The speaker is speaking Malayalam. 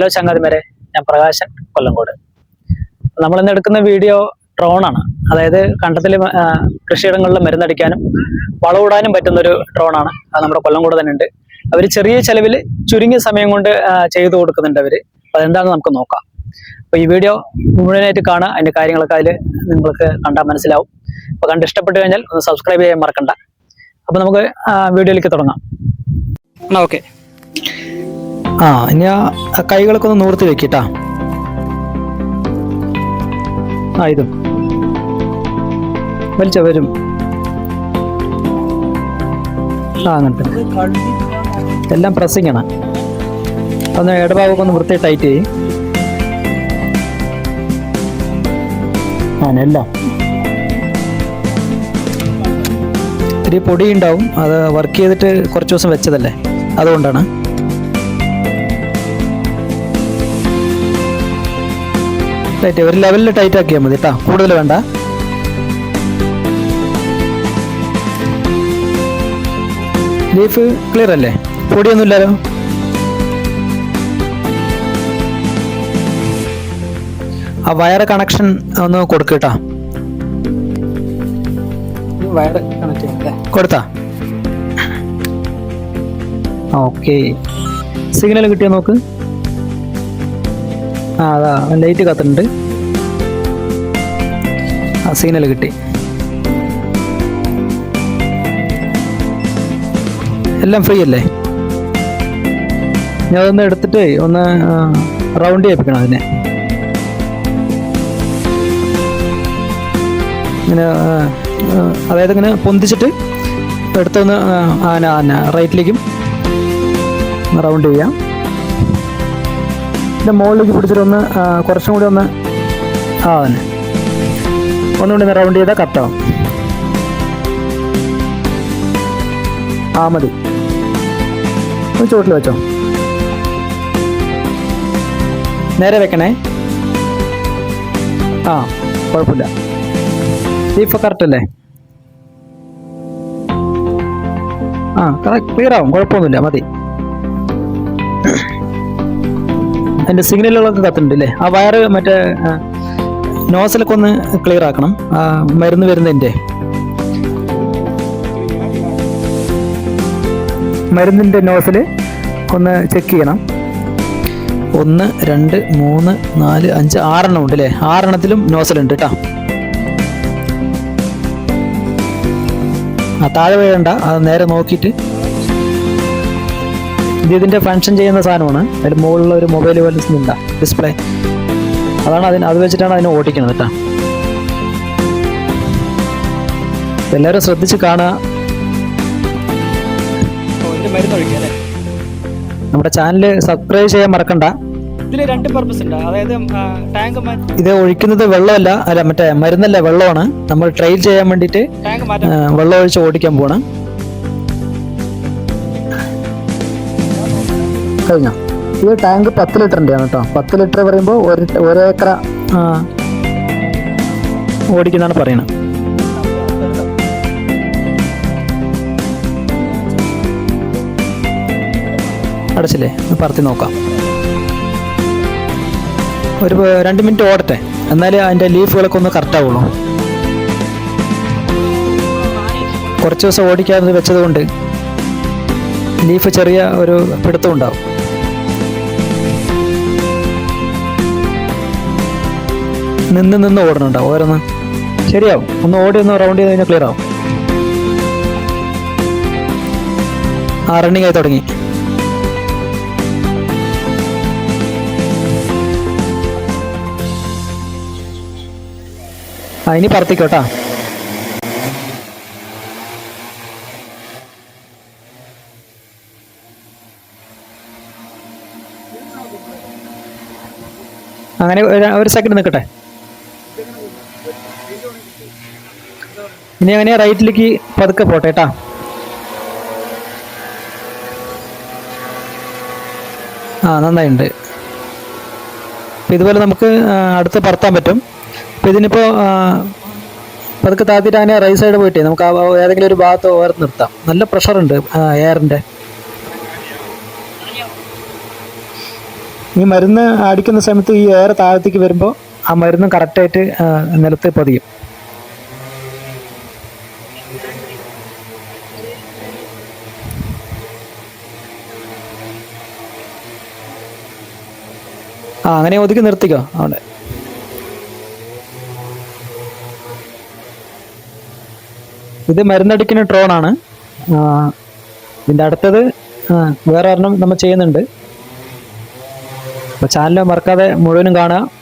ഹലോ ചങ്ങാതിമാരെ. ഞാൻ പ്രകാശൻ കൊല്ലങ്കോട് നമ്മൾ ഇന്ന് എടുക്കുന്ന വീഡിയോ ഡ്രോൺ ആണ്. അതായത് കണ്ടത്തിൽ കൃഷിയിടങ്ങളിൽ മരുന്നടിക്കാനും ഒരു ഡ്രോൺ ആണ്. അത് നമ്മുടെ കൊല്ലങ്കോട് തന്നെ ഉണ്ട് അവർ ചെറിയ ചെലവിൽ ചുരുങ്ങിയ സമയം കൊണ്ട് ചെയ്തു കൊടുക്കുന്നുണ്ട് അവർ അതെന്താണെന്ന് നമുക്ക് നോക്കാം. അപ്പോൾ ഈ വീഡിയോ മുഴുവനായിട്ട് കാണുക. അതിന്റെ കാര്യങ്ങളൊക്കെ അതിൽ നിങ്ങൾക്ക് കണ്ടാൽ മനസ്സിലാവും. അപ്പോൾ കണ്ട് ഇഷ്ടപ്പെട്ട് കഴിഞ്ഞാൽ ഒന്ന് സബ്സ്ക്രൈബ് ചെയ്യാൻ മറക്കണ്ട. അപ്പോൾ നമുക്ക് വീഡിയോയിലേക്ക് തുടങ്ങാം. ഓക്കെ. ആ ഇനി ആ കൈകളൊക്കെ ഒന്ന് നൂർത്തി വെക്കിട്ടാ ആ ഇതും. വലിച്ച വരും. ആ അങ്ങനത്തെ എല്ലാം പ്രസ്സിങ് ആണ്. ഒന്ന് ഇടഭാഗമൊക്കെ ഒന്ന് വൃത്തി ടൈറ്റ് ചെയ്യും. എല്ലാം. ഇത്തിരി പൊടി ഉണ്ടാവും അത് വർക്ക് ചെയ്തിട്ട് കുറച്ച് ദിവസം വെച്ചതല്ലേ? അതുകൊണ്ടാണ്. ടൈറ്റ് ഒരു ലെവലിൽ ടൈറ്റ് ആക്കിയാൽ മതി കേട്ടോ കൂടുതൽ വേണ്ട. ലീഫ് ക്ലിയർ അല്ലേ? പൊടിയൊന്നുമില്ലല്ലോ ആ വയർ കണക്ഷൻ ഒന്ന് കൊടുക്കട്ടാ വയർ കണക്ട് ചെയ്യാം കൊടുത്താ. ഓക്കെ സിഗ്നൽ കിട്ടിയോ നോക്ക്? അതാ ലൈറ്റ് കത്തുന്നുണ്ട്. ആ സിഗ്നൽ കിട്ടി. എല്ലാം ഫ്രീ അല്ലേ? ഞാൻ അതൊന്ന് എടുത്തിട്ട് ഒന്ന് റൗണ്ട് ചെയ്യിപ്പിക്കണം അതിനെ. ഇങ്ങനെ അതായത് ഇങ്ങനെ പൊന്തിച്ചിട്ട് എടുത്തൊന്ന് റൈറ്റിലേക്കും റൗണ്ട് ചെയ്യാം. പിന്നെ മുകളിലേക്ക് പിടിച്ചിട്ട് ഒന്ന് ആ, കുറച്ചും കൂടി ഒന്ന് ആ തന്നെ. ഒന്നുകൂടി ഒന്ന് റൗണ്ട് ചെയ്താൽ കട്ടാവും ആ മതി. ഒന്ന് ചുവട്ടിൽ വെച്ചോ. നേരെ വെക്കണേ. ആ കുഴപ്പമില്ല. ഇപ്പൊ കറക്റ്റ് അല്ലേ? ആ ക്ലിയർ ആവും. കുഴപ്പമൊന്നുമില്ല മതി. അതിന്റെ സിഗ്നലുകളൊക്കെ കത്തുന്നുണ്ട് അല്ലേ ആ വയറ് മറ്റേ നോസലൊക്കെ ഒന്ന് ക്ലിയർ ആക്കണം. മരുന്ന് വരുന്നതിന്റെ. മരുന്നിന്റെ നോസൽ ഒന്ന് ചെക്ക് ചെയ്യണം. ഒന്ന് രണ്ട് മൂന്ന് നാല് അഞ്ച് ആറെണ്ണം ഉണ്ട് അല്ലേ? ആറെണ്ണത്തിലും നോസലുണ്ട് കേട്ടോ. ആ താഴെ വേണ്ട അത് നേരെ നോക്കിയിട്ട് ഇത് ഇതിന്റെ ഫങ്ഷൻ ചെയ്യുന്ന സാധനമാണ്. അതിന്റെ മുകളിലുള്ള ഒരു മൊബൈൽ പോലെ നിന്ന ഡിസ്പ്ലേ അതാണ് അതിന് അത് വെച്ചിട്ടാണ് അതിനെ ഓടിക്കുന്നത് കേട്ടോ എല്ലാവരും ശ്രദ്ധിച്ച് കാണുക. നമ്മുടെ ചാനൽ സബ്സ്ക്രൈബ് ചെയ്യാൻ മറക്കണ്ട. ഇതിൽ രണ്ട് പർപ്പസ് ഉണ്ട്. അതായത് ടാങ്ക് ഇത് ഒഴിക്കുന്നത് വെള്ളമല്ല അല്ല മറ്റേ മരുന്നല്ല വെള്ളമാണ്. നമ്മൾ ട്രയൽ ചെയ്യാൻ വേണ്ടിട്ട് വെള്ളം ഒഴിച്ച് ഓടിക്കാൻ പോണ് കഴിഞ്ഞോ? ഈ ടാങ്ക് പത്ത് ലിറ്ററിന്റെ ആണ് കേട്ടോ പത്ത് ലിറ്റർ പറയുമ്പോൾ ഒരു ഒരേക്കറ ഓടിക്കുന്നതാണ് പറയണത് അടച്ചില്ലേ? പറത്തി നോക്കാം. ഒരു രണ്ട് മിനിറ്റ് ഓടട്ടെ. എന്നാലേ അതിന്റെ ലീഫുകളൊക്കെ ഒന്ന് കറക്റ്റ് ആവുള്ളൂ. കുറച്ച് ദിവസം ഓടിക്കാതെ വെച്ചതുകൊണ്ട് ലീഫ് ചെറിയ ഒരു പിടുത്തം ഉണ്ടാവും. നിന്ന് നിന്ന് ഓടണുണ്ടാവും ഓരോന്ന് ശരിയാവും. ഒന്ന് ഓടി ഒന്ന് റൗണ്ട് ചെയ്ത് കഴിഞ്ഞാൽ ക്ലിയർ ആവും. ആ റണ്ണിങ് ആയി തുടങ്ങി. ആ ഇനി പറത്തിക്കോട്ടാ. അങ്ങനെ ഒരു- സെക്കൻഡ് നിൽക്കട്ടെ. ഇനി അങ്ങനെ റൈറ്റിലേക്ക് പതുക്കെ പോട്ടെ കേട്ടാ. ആ നന്നായിട്ടുണ്ട് അപ്പം ഇതുപോലെ നമുക്ക് അടുത്ത് പറത്താൻ പറ്റും. അപ്പം ഇതിനിപ്പോൾ പതുക്കെ താത്തിയിട്ട് അങ്ങനെ റൈറ്റ് സൈഡ് പോയിട്ടേ നമുക്ക് ആ ഏതെങ്കിലും ഒരു ഭാഗത്ത് ഓർത്ത് നിർത്താം. നല്ല പ്രഷറുണ്ട് എയറിന്റെ ഈ മരുന്ന് അടിക്കുന്ന സമയത്ത് ഈ എയർ താഴത്തേക്ക് വരുമ്പോൾ ആ മരുന്ന് കറക്റ്റായിട്ട് നിലത്ത് പതിയും. ആ അങ്ങനെ ഒതുക്കി നിർത്തിക്കോ അവിടെ. ഇത് മരുന്നടിക്കുന്ന ഡ്രോണാണ്. ഇതിന്റെ അടുത്തത് വേറെ ഒരെണ്ണം നമ്മൾ ചെയ്യുന്നുണ്ട്. അപ്പോൾ ചാനൽ മറക്കാതെ മുഴുവനും കാണുക.